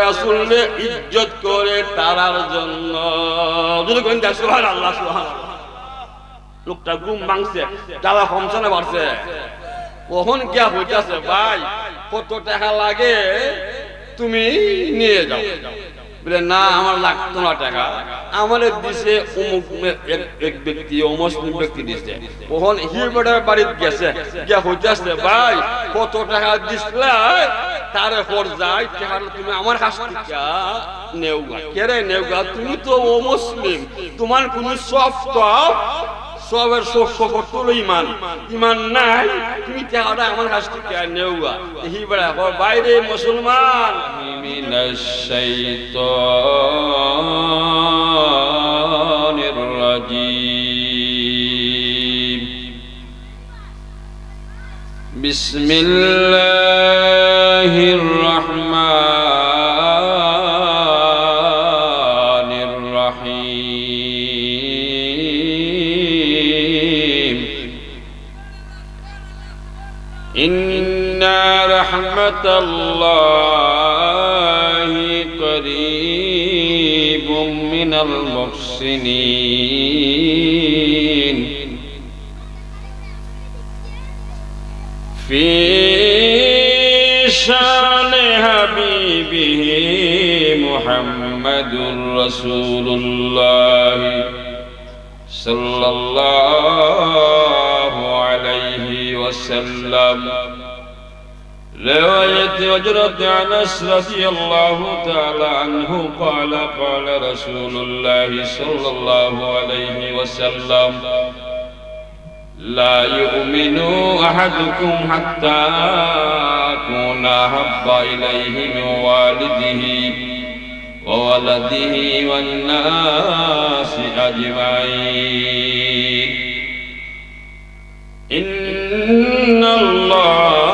রাসূলকে ইজ্জত করে তারার জন্য। লোকটা ঘুম ভাঙছে তারা কমছনে বাড়ছে? কখন কিয়া হইতেছে? ভাই, কত টাকা লাগে? তুমি নিয়ে যাও। বলে, না, আমার লাগতো না টাকা। আমার দিছে অমুক এক- ব্যক্তি, অমুসলিম ব্যক্তি দিছে। কখন হিরবেটার বাড়িতে গেছে। গিয়া হইতাছে ভাই, কত টাকা দিসলা তারে পর যাই টাকা তুমি আমার থেকে নেওগা কেরে নেওগা তুমি তো অমুসলিম। তোমার কোন সব টপ সবের সব সফর তো ইমান ইমান নাই তুমি টাকাটা আমার কাছ থেকে নেওগা হিরবেটা বাইরে মুসলমান من الشيطان الرجيم بسم الله الرحمن الله قريب من المحسنين. في شان حبيبه محمد رسول الله صلى الله عليه وسلم. رواية أجرت عن رضي الله تعالى عنه قال قال رسول الله صلى الله عليه وسلم لا يؤمن أحدكم حتى أكون أحب إليه من والده وولده والناس أجمعين. إن الله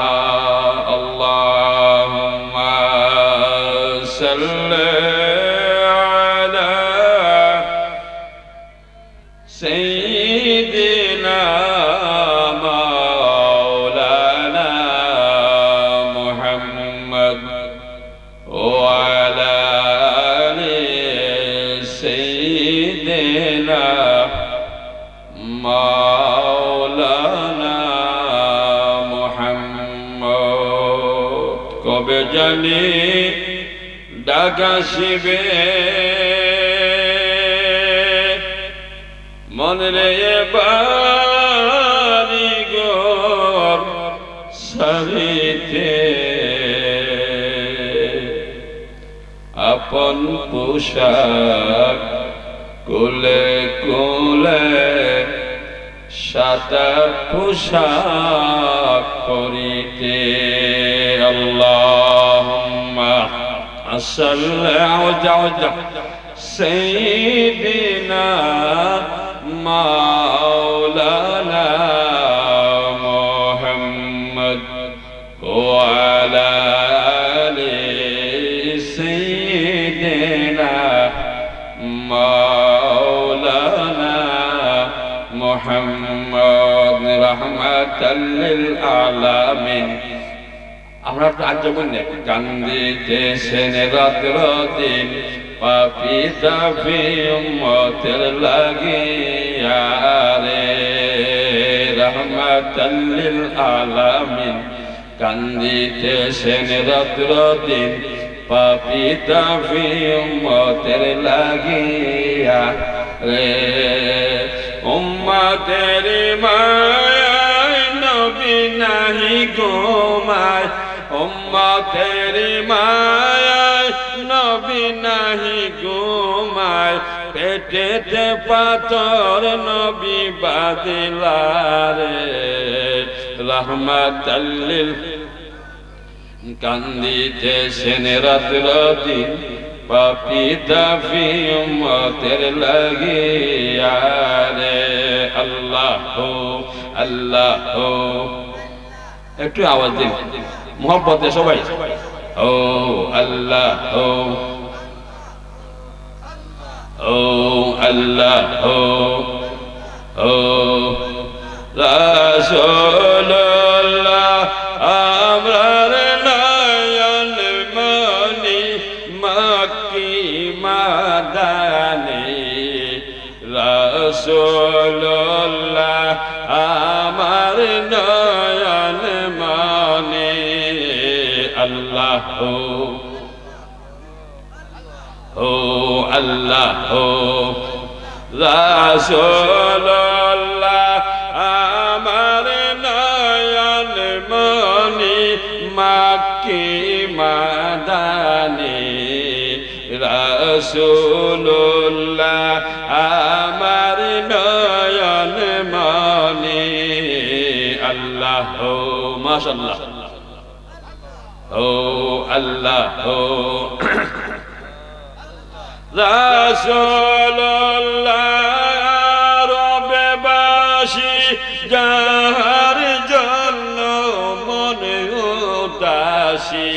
জানি ডাকা শিবে। মনরে বাড়ি গর সারিতে। আপন পোশাক কোলে কোলে সাতা পোশাক করিতে আল্লাহুম্মা صل عود عود سيدنا مولانا محمد وعلى آل سيدنا مولانا محمد رحمة للعالمين. আমরা তো আজ যখন কান্দিতেছেন রাত্র দিন পাপি দাবি মতের লাগিয়া রে রহমাতাল্লিল আলামিন কান্দিতেছেন রাত্র দিন পাপি দাবি মতের লাগিয়া রে উম্মা তেরি মায় নবী নাহি গোমায় উম্মা তেরি মায় নবী নাহি গোমায় পেটেতে পাথর নবী বাদিলারে। রহমাতাল্লিল। কান্দিতেছেন রাত রাতি পাপি দাফি উম্মতের লাগিয়া রে আল্লাহ আল্লাহ। একটু আওয়াজ দিন। মোহব্বতে সবাই। ও আল্লাহ ও। ও আল্লাহ ও। ও। রাসূলুল্লাহ আল্লাহ ও আল্লাহ, ও রাসূলুল্লাহ, আমার নয়ন মনি মাকি মাদানি, রাসূলুল্লাহ, আমার নয়ন মনি আল্লাহ মাশাআল্লাহ, ও আল্লাহ। রবে বাসি যাহার জন্য মনে উদাসী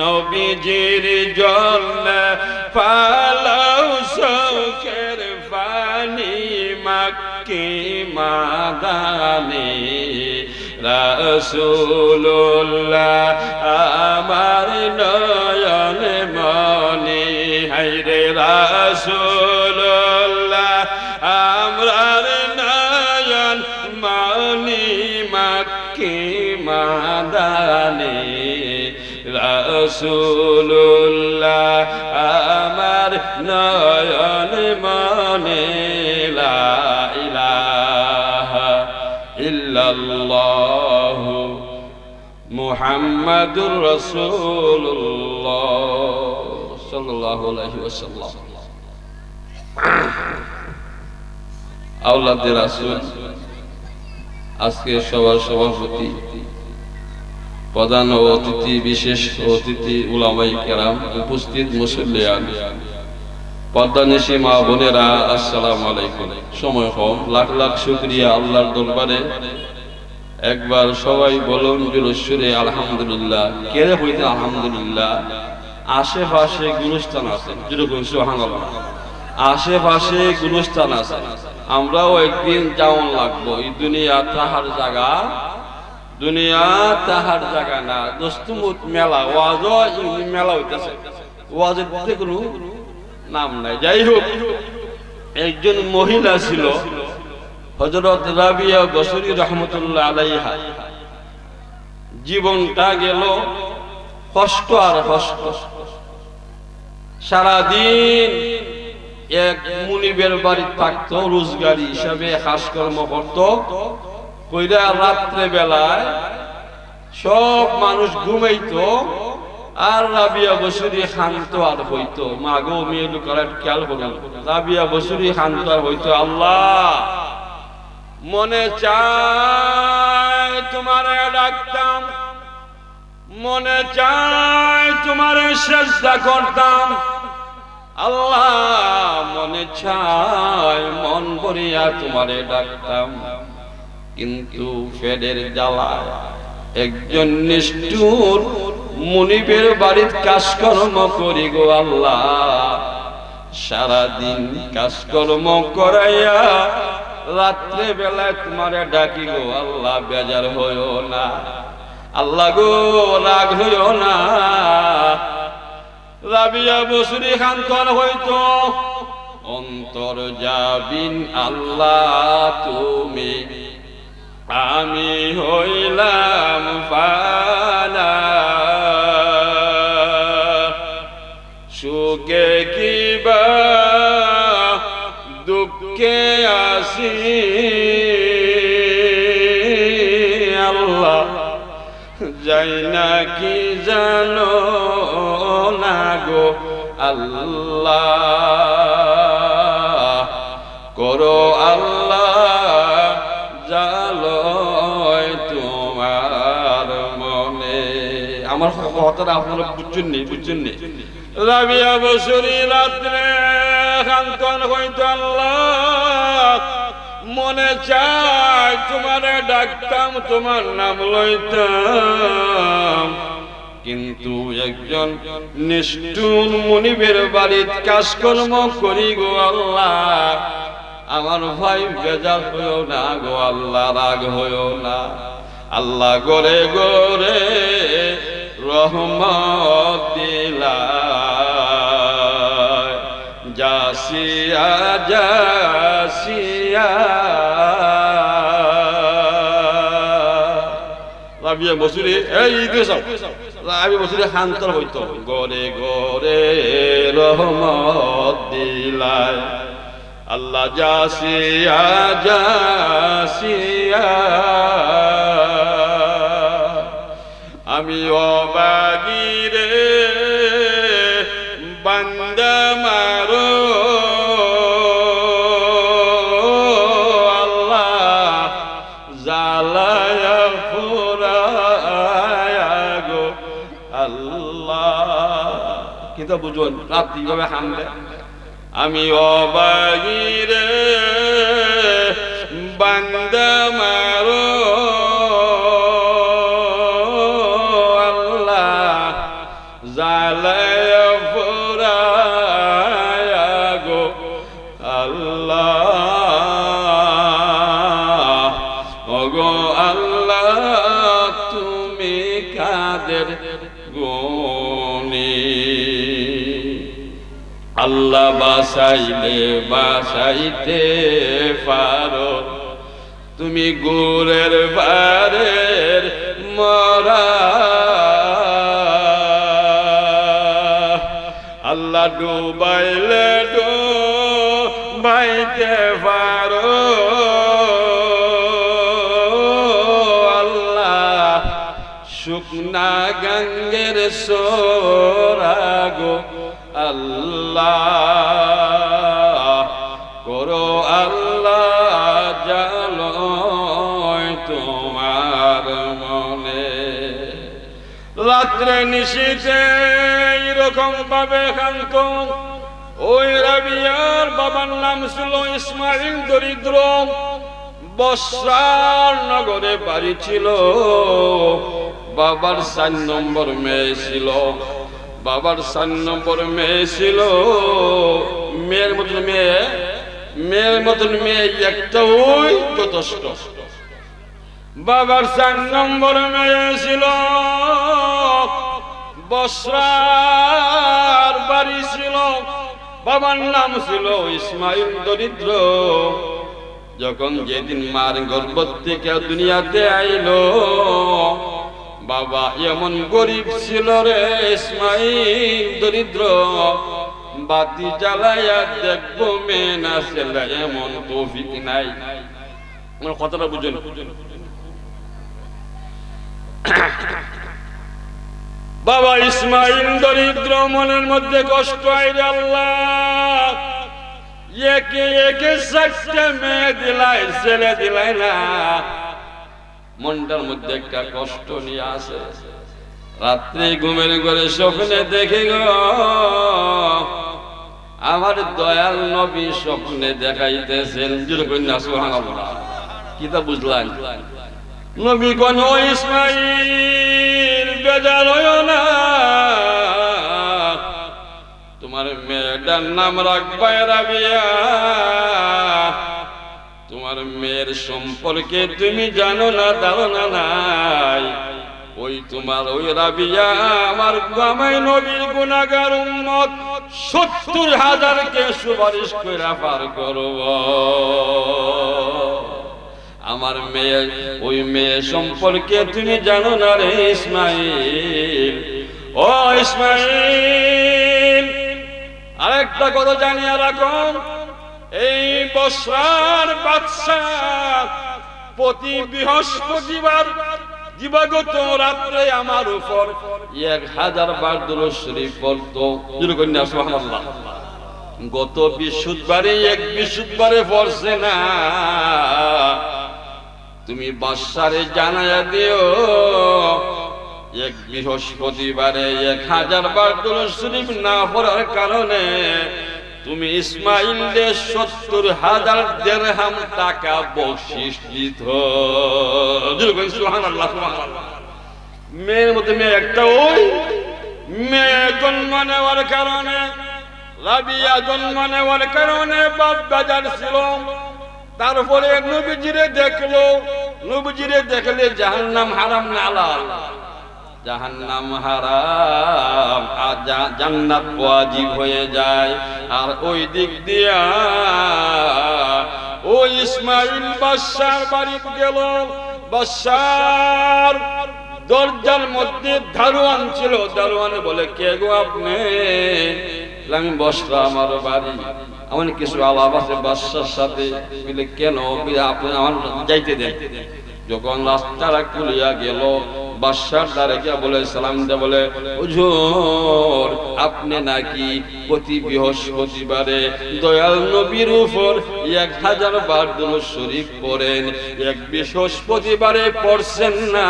নবীজির জন্য পালাও শোকের পানি মাক্কি মাদানি। রাসূলুল্লাহ আমার নয়ন মনে হাইরে রাসূলুল্লাহ আমরার নয়ন মনি মাক্কি মাদানি রাসূলুল্লাহ আমার নয়ন মুহাম্মাদুর রাসূলুল্লাহ সাল্লাল্লাহু আলাইহি ওয়াসাল্লাম। আওলাদে রাসূল, আজকে সবার সভাপতি, প্রধান অতিথি, বিশেষ অতিথি উলামাই কেরাম উপস্থিত মুসল্লিয়ান পদ্মানিশি মা বোনেরা, আসসালাম আলাইকুম। সময় কম, লাখ লাখ শুক্রিয়া আল্লাহর দরবারে। একবার সবাই বলুন জুলুসুরে আলহামদুলিল্লাহ। কেড়ে হইতে আলহামদুলিল্লাহ আশেপাশে গুরুস্থান আছে। আশেপাশে গুরুস্থান আছে। আমরাও একদিন যেমন লাগবো। এই দুনিয়া তাহার জায়গা দুনিয়া তাহার জায়গা না। দোস্তুমুত মেলা ওয়াজ মেলা হইতেছে। ওয়াজের কোনো নাম নাই। যাই হোক, একজন মহিলা ছিল। হজরত রাবিয়া বসরি রহমতুল্লাহ আলাইহা। জীবনটা গেল কষ্ট আর কষ্ট। সারাদিন এক মুনিবের বাড়ি থাকতো, রোজগারি হিসাবে, কাজকর্ম করত। কইরা রাত্রে বেলায় সব মানুষ ঘুমাইতো, আর রাবিয়া বসুরি শান্ত আর হইতো। মা গো মেয়ে লোকের খেয়াল করুন। রাবিয়া বসুরি শান্ত আর হইতো। আল্লাহ! মনে চায় তোমারে ডাকতাম। মনে চায় তোমারে চেষ্টা করতাম। আল্লাহ মনে চায় মন ভরিয়া তোমারে ডাকতাম। কিন্তু ফেডের জ্বালায় একজন নিষ্ঠুর মুনিবের বাড়ির কাজকর্ম করি গো আল্লাহ। সারাদিন কাজকর্ম করাইয়া রাত্রে বেলায় তোমারে ডাকি আল্লাহ বেজার হইও না। আল্লাহ গো, রাগ হইও না। রাবিয়া বসুরি খান্তর হইতো। অন্তর যাবিন আল্লাহ তুমি। আমি হইলাম ফানা সুখে কিবা আসি। আল্লাহ, যাই না কি জানো না গো আল্লাহ। করো আল্লাহ জালয় তোমার মনে। আমার কথাটা আপনারা বুঝছেন নি বুঝছেন নি? রাবিয়া বসুরি রাত্রে কান্তন হইতো আল্লাহ। মনে চায় তোমারে ডাকতাম, তোমার নাম লইতাম। কিন্তু একজন নিষ্ঠুর মনিবের বাড়ির কাজকর্ম করি গো আল্লাহ। আমার ভাই বেজার হইও না গো আল্লাহ, রাগ হইও না। আল্লাহ গরে গরে রহমত দিলা জাসিয়া জাসিয়া রাবিয়া রাবিয়া গরে গরে রহমত দিলায় আল্লাহ জাসিয়া জাসিয়া আমি অবাগিরে কিন্তু বুঝুন রাত্রি ভাবে হামলে আমি অবাগিরে বান্দা আল্লাহ বাসাইলে বাসাইতে পারো। তুমি গুরের বারের মরা। আল্লাহ ডুবাইলে ডুবাইতে সোরাগো আল্লাহ। করো আল্লাহ জানো তোমার মনে। রাত্রে নিশীতে এরকম ভাবে খান্ত ওই রাবিয়ার বাবার নাম ছিল ইসমাইল দরিদ্র। বসার নগরে বাড়ি ছিল। বাবার চার নম্বর মেয়ে ছিল। বাবার চার নম্বর মেয়ে ছিল। মেয়ের মতন মেয়ে, মেয়ের মতন মেয়ে একটা ওই যথেষ্ট। বাবার চার নম্বর মেয়ে ছিল। বসরার বাড়ি ছিল। বাবার নাম ছিল ইসমাইল দরিদ্র। যখন যেদিন মার গর্ভ থেকে দুনিয়াতে আইলো বাবা এমন গরিব ছিল রে ইসমাইল, দরিদ্র। বাতি জ্বালাইয়া দেখব মেয়ে না ছেলে এমন তৌফিক নাই। কথাটা বুঝুন। বাবা ইসমাইল, দরিদ্র, মনের মধ্যে কষ্ট আইরে আল্লাহ। একে একে চারটে মেয়ে দিলাই, ছেলে দিলাই না। মনটার মধ্যে একটা কষ্ট নিয়ে আসে। রাত্রে ঘুমের ঘরে স্বপ্নে দেখে গো, আমার দয়াল নবী স্বপ্নে দেখাইতেছেন। কি তা বুঝলেন নবী কোন ইসমাইল না। তোমার মেয়েটার নাম রাখবা রাবিয়া। তোমার মেয়ের সম্পর্কে তুমি জানো না ধারণা নাই। ওই তোমার, ওই রাবিয়া, আমার গামাই নবীর গুনাগার উম্মত, সত্তর হাজার কে সুপারিশ করে পার করব। আমার মেয়ে, ওই মেয়ে সম্পর্কে তুমি জানো না রে ইসমাইল। ও ইসমাইল, আরেকটা কথা জানিয়ে রাখো এই বসার বাচ্চা প্রতি বৃহস্পতিবার দিবাগত রাত্রে আমার উপর এক হাজার বার দুরূদ শরীফ পড়তো। না, সুবহানাল্লাহ। গত বিশুদ্ধবারে এক বিশুদ্ধবারে পড়ছে না। তুমি বাসারে জানায়া দিও, এক বৃহস্পতিবারে এক হাজার বার দুরূদ শরীফ না পড়ার কারণে তুমি ইসমাইলকে সত্তর হাজার দেড়হাম টাকা বকশিস দিত। মেয়ের মধ্যে মেয়ে একটা ওই, মেয়ে জন্ম নেওয়ার কারণে, রাবিয়া জন্ম নেওয়ার কারণে বাপ বাজার ছিল। তারপরে নবীজিরে দেখল, নবীজিরে দেখলে জাহান্নাম হারাম না, হালাল। জাহান্নাম হারাম। আর জান্নাত ওয়াজিব হয়ে যায়। আর ওই দিক দিয়া ওই ইসমাইল বাদশার বাড়ি গেল। বাদশার দরজার মধ্যে দারোয়ান ছিল। দারোয়ানে বলে, কে গো আপনি? আমি বসরা আমার বাড়ি। আমার কিছু আলাপ আছে বাদশার সাথে। বলে, কেন? আপনি আমার যাইতে দেন। যখন রাস্তাটা খুলিয়া গেল বাদশার দ্বারে গিয়া বলে, সালাম দিয়ে বলে, হুজুর, আপনি নাকি প্রতি বৃহস্পতিবারে দয়াল নবীর উপর এক হাজার বার দুরূদ শরীফ পড়েন। এক বৃহস্পতিবারে পড়ছেন না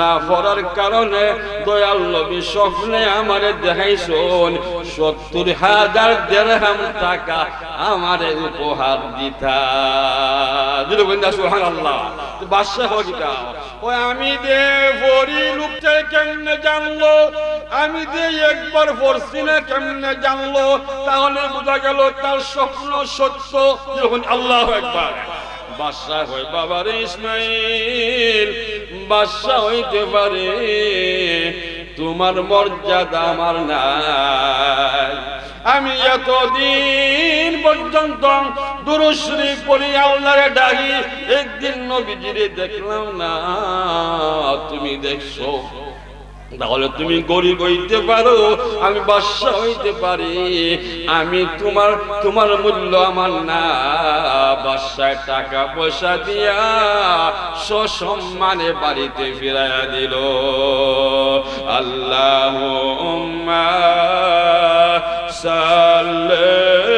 না পড়ার কারণে দয়াল নবী স্বপ্নে আমারে দেখাইছন, সত্তর হাজার দেড়হাম টাকা আমারে উপহার দিতা দিল গোয়েন্দা সুবহানাল্লাহ। তো বাদশা ওই আমি দে আমি যে একবার পড়ছি না কেমনে জানলো? তাহলে বোঝা গেল তার স্বপ্ন সত্য। যখন আল্লাহ একবার। বাদশাহ হয় বাবার ইসমাইল, বাদশাহ হইতে পারে তোমার মর্যাদা আমার নাই। আমি এতদিন পর্যন্ত দুরুশ্রী পড়ি আল্লাহরে ডাকি, একদিন নবীজিরে দেখলাম না। তুমি দেখছ? তাহলে তুমি গরিব হইতে পারো, আমি বাদশা হইতে পারি। আমি তোমার তোমার মূল্য আমার না। বাদশায় টাকা পয়সা দিয়া সসম্মানে বাড়িতে ফিরাইয়া দিল। আল্লাহ সাল্লাহ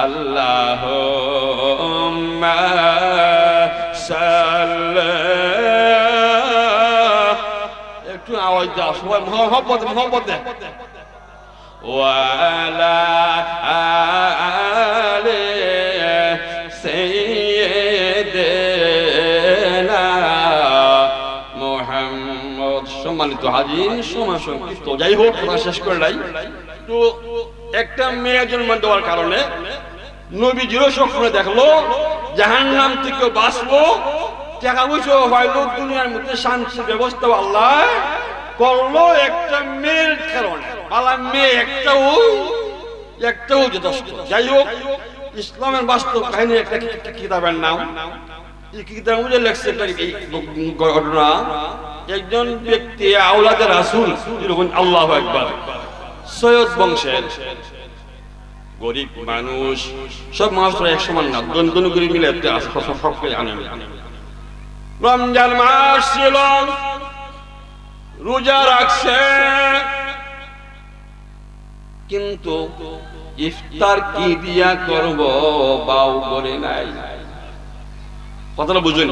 মস্তফায় আল্লাহ একটু আওয়াজ দাও, সবাই মোহাম্মদ দেখ ওয়ালা আলে সাইয়্যিদিনা মুহাম্মদ। সম্মানিত হাজির, সময় সংক্ষিপ্ত। যাই হোক শেষ করে নাই তো একটা মেয়ে জন্ম দেওয়ার কারণে নবীজিরও স্বপ্নে দেখল, জাহান্নাম থেকে বাঁচবো, টাকা পয়সা হয়তো দুনিয়ার মধ্যে শান্তির ব্যবস্থা আল্লাহ করল একটা মেয়ের কারণে। আল্লাহ মেয়ে একটাও একটাও যথেষ্ট। যাই হোক, ইসলামের বাস্তব কাহিনী একটা কিতাবের নাম। এই কিতাবের মধ্যে লেখছে ঘটনা। একজন ব্যক্তি আওলাদের রাসূল আল্লাহ একবার সৈয়দ বংশের। গরিব মানুষ সব মানুষ এক সমান না দন করে মিলে একটা আছে, সব সব সব আনে। রমজান মাস ছিল রোজা রাখছে। কিন্তু ইফতার কি দিয়া করব বাউ করে নাই। কথাটা বুঝুন।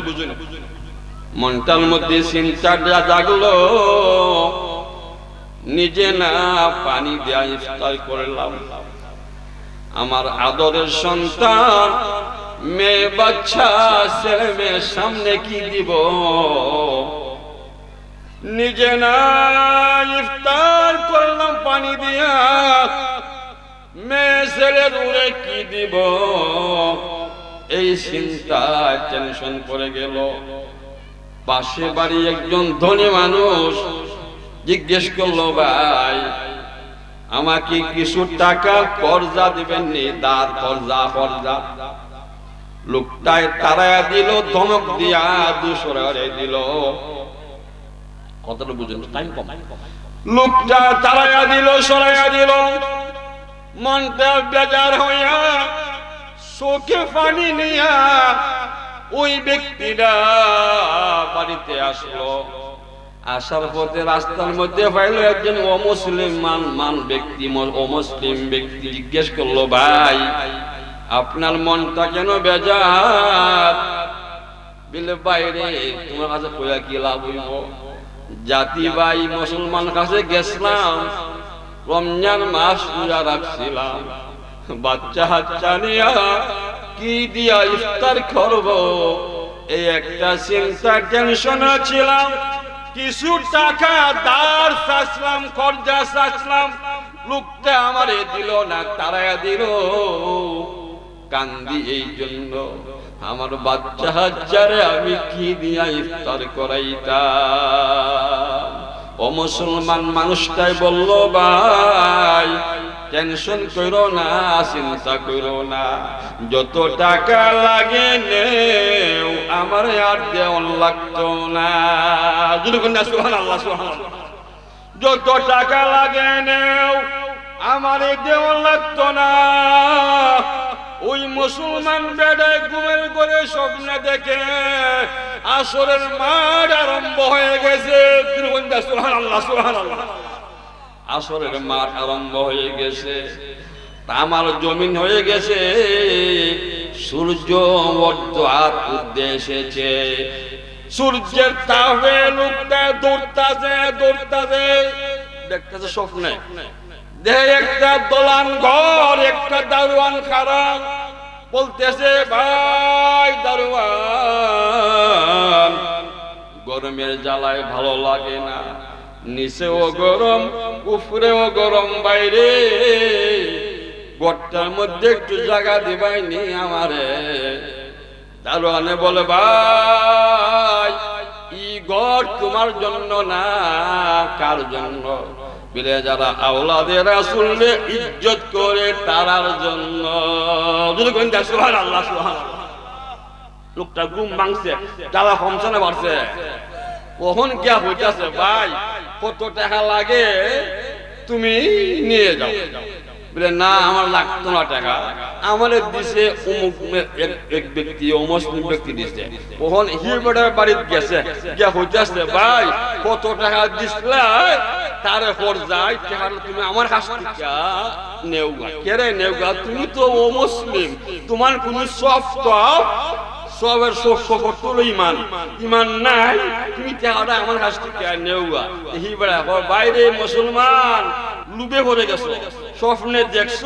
মনটার মধ্যে চিন্তাটা জাগলো নিজে না পানি দেয়া ইফতার করলাম। আমার আদরের সন্তান, মেয়ে বাচ্চা, ছেলে মেয়ের সামনে কি দিব? নিজে না ইফতার করলাম পানি দিয়া, মেয়ে ছেলে দূরে কি দিব? এই চিন্তা টেনশন করে গেল। পাশে বাড়ি একজন ধনী মানুষ জিজ্ঞেস করল, ভাই আমাকে কিছু টাকা কর্জা দিবেন নি দাঁত কর্জা কর্জা। লোকটায় তারায়া দিল, ধমক দিয়া দুসরে দিল। কতটা বুঝুন টাইম কম। লোকটা তারায়া দিল সরাইয়া দিল। মনটা বেজার হইয়া, চোখে পানি নিয়া ওই ব্যক্তিটা বাড়িতে আসলো। আসার পথে রাস্তার মধ্যে পাইলো একজন অমুসলিম মান মান ব্যক্তি অমুসলিম ব্যক্তি জিজ্ঞেস করল, ভাই, আপনার মনটা কেন বেজার? বিলে বাইরে তোমার কাছে কইয়া কি লাভ হইব? জাতি ভাই মুসলমান কাছে গেছিলাম, রমজান মাস পূজা রাখছিলাম। বাচ্চা হাচ্চা নিয়া কি দিয়া ইফতার করব? এই একটা চিন্তা টেনশন ছিলাম। কিছু টাকা দার চাচ্লাম কর্জা চাচ্লাম লোকটা আমারে দিল না তারা দিল। কান্দি এই জন্য আমার বাচ্চা হাজারে আমি কি দিয়া ইফতার করাইতাম? ও মুসলমান, মানুষটাই বলল, ভাই টেনশন করো না, চিন্তা করো না। যত টাকা লাগে নেও, আমার আর দেওয়ান লাগতো না। কন্যা সুহান আল্লাহ সুহান যত টাকা লাগে নেও, আমার দেওয়ান লাগতো না। ওই মুসলমান বেড়ায় ঘুমের করে স্বপ্ন দেখে আসরের মাঠ আরম্ভ হয়ে গেছে। সুহান আল্লাহ সুহান আল্লাহ আসরের মাঠ আরম্ভ হয়ে গেছে। আমার জমিন হয়ে গেছে। সূর্য উদ্দে এসেছে। সূর্যের তাপে লোকটা দৌড়তাছে দৌড়তাছে। দেখতেছে স্বপ্নে। দেহে একটা দোলান ঘর, একটা দারোয়ান খারাপ। বলতেছে, ভাই দারোয়ান, গরমের জ্বালায় ভালো লাগে না। নিচেও গরম উপরেও গরম বাইরে। গড়টার মধ্যে একটু জায়গা দিবাইনি আমারে। দারোয়ানে বলে, ভাই, ই গড় তোমার জন্য না, কার জন্য? বিলে, যারা আওলাদের আসলে ইজ্জত করে তারার জন্য। সুহান আল্লাহ লোকটা ঘুম ভাঙছে, জ্বালা কমছনে বাড়ছে। কখন কে হইতাছে, ভাই, কত টাকা লাগে তুমি নিয়ে যাও। বলে, না, আমার লাগতো না টাকা। আমার দিছে অমুক এক- ব্যক্তি, অমুসলিম ব্যক্তি দিছে। কখন হিরবেটার বাড়িতে গেছে। গিয়া হইতাছে, ভাই, কত টাকা দিসলা তারে পর যাই টাকা তুমি আমার কাছ থেকে নেওগা। কেরে নেওগা? তুমি তো অমুসলিম। তোমার কোনো সফট সবের সব সফর তোলো ইমান। ইমান নাই, তুমি টাকাটা আমার কাছ থেকে নেওগা এই বেড়া বাইরে মুসলমান লুবে পড়ে গেছো। স্বপ্নে দেখছ,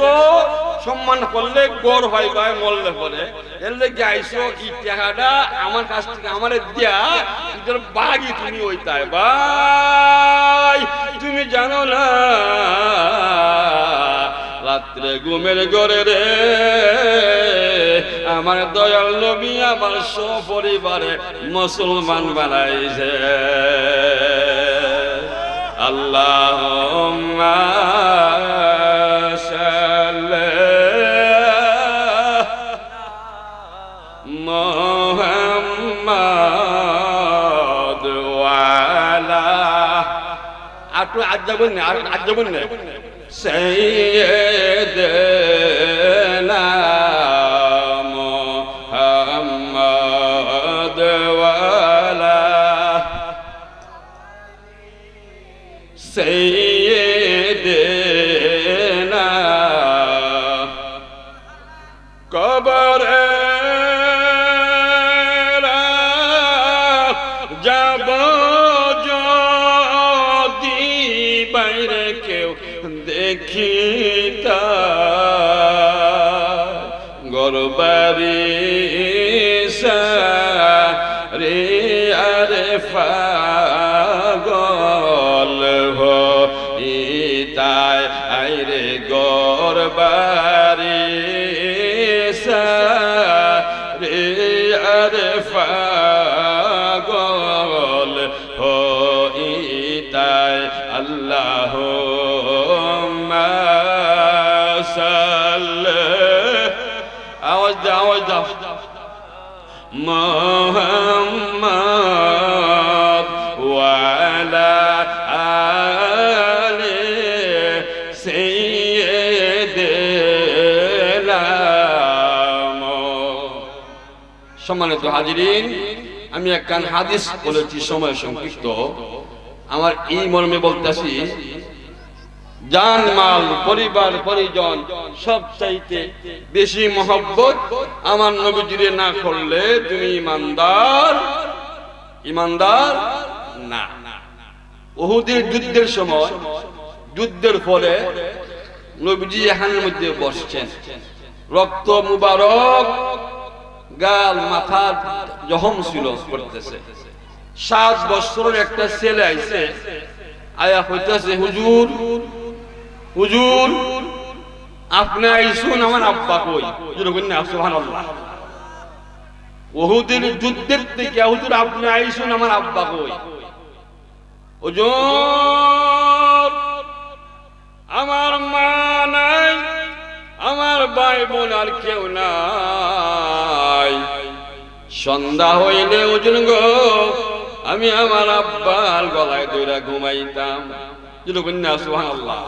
সম্মান করলে গড় হয় ভাই মরলে পরে। এর লেগে আইসো এই টাকাটা আমার কাছ থেকে আমারে দিয়া এটার বাগি তুমি ওইটাই ভাই, তুমি জানো না। রাত্রে ঘুমের ঘরে রে, আমার দয়াল নবী আমার সপরিবারে মুসলমান বানাইছে। আল্লাহ ওয়ালা আটু আজ আর আজ যাবেন سيدنا গরবারি রে আরে ফাগল হো ইতায় আইরে গরবারি মোহাম্মদ ওয়ালা আলে সাইয়্যিদিনা সম্মানিত হাজিরিন, আমি একখান হাদিস বলেছি, সময় সংক্ষিপ্ত। আমার এই মর্মে বলতেছি জান, মাল, পরিবার, পরিজন, সব চাইতে বেশি মহব্বত আমার নবীজিরে না করলে তুমি ইমানদার ইমানদার না। ওহুদের যুদ্ধের সময়, যুদ্ধের ফলে নবীজি এখানের মধ্যে বসছেন। রক্ত মুবারক, গাল, মাথা জখম ছিল, করতেছে। সাত বছরের একটা ছেলে আইছে, আয়া হইতেছে হুজুর হুজুর, আপনি আইসুন আমার আব্বা কই? সুবহানাল্লাহ। ওহুদের যুদ্ধের থেকে হুজুর, আপনি আইসুন আমার আব্বা কই? হুজুর, আমার মা নাই, আমার ভাই বোন আর কেউ নাই। সন্ধ্যা হইলে ওজন গো, আমি আমার আব্বার গলায় দইরা ঘুমাইতাম। সুবহানাল্লাহ।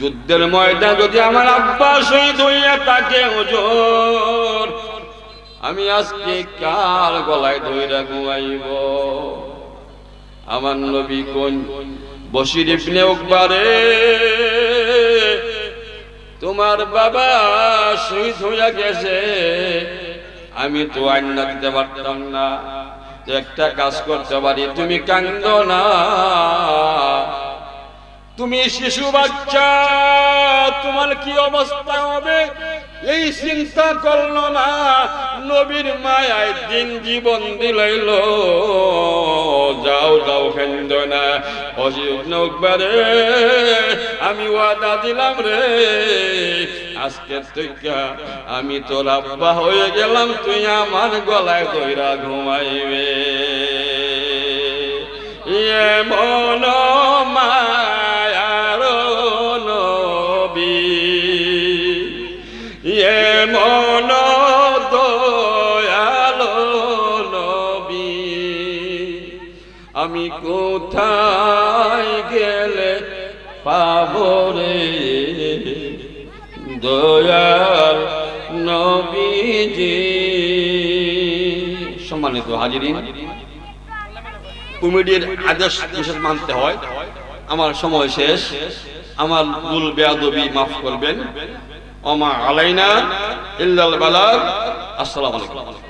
যুদ্ধের ময়দান যদি আমার আব্বা শহীদ হইয়া থাকে, হুজুর, আমি আজকে কার গলায় দইরা ঘুমাইব? আমার নবী কোন? বসির ইবনে উকবারে। তোমার বাবা শহীদ হইয়া গেছে। আমি তো আইনা দিতে পারতাম না। একটা কাজ করতে পারি তুমি কান্দ না। তুমি শিশু বাচ্চা, তোমার কি অবস্থা হবে? এই চিন্তা করল না, নবীর মায়ায় দিন জীবন দিলাইল। যাও যাও খেন্দ না অজিব নকবারে, আমি ওয়াদা দিলাম রে। আজকে থেকে আমি তোর আব্বা হয়ে গেলাম, তুই আমার গলায় দইরা ঘুমাইবে। নবী এমন দয়ালো নবী। আমি কোথায় গেলে পাবো রে? দয়াল নবীজি। সম্মানিত হাজিরিন কমিটির আদেশ বিশেষ মানতে হয়। আমার সময় শেষ। আমার ভুল বেয়াদবি মাফ করবেন। অমা আলাইনা ইল্লাল বালাগ। আসসালামু আলাইকুম।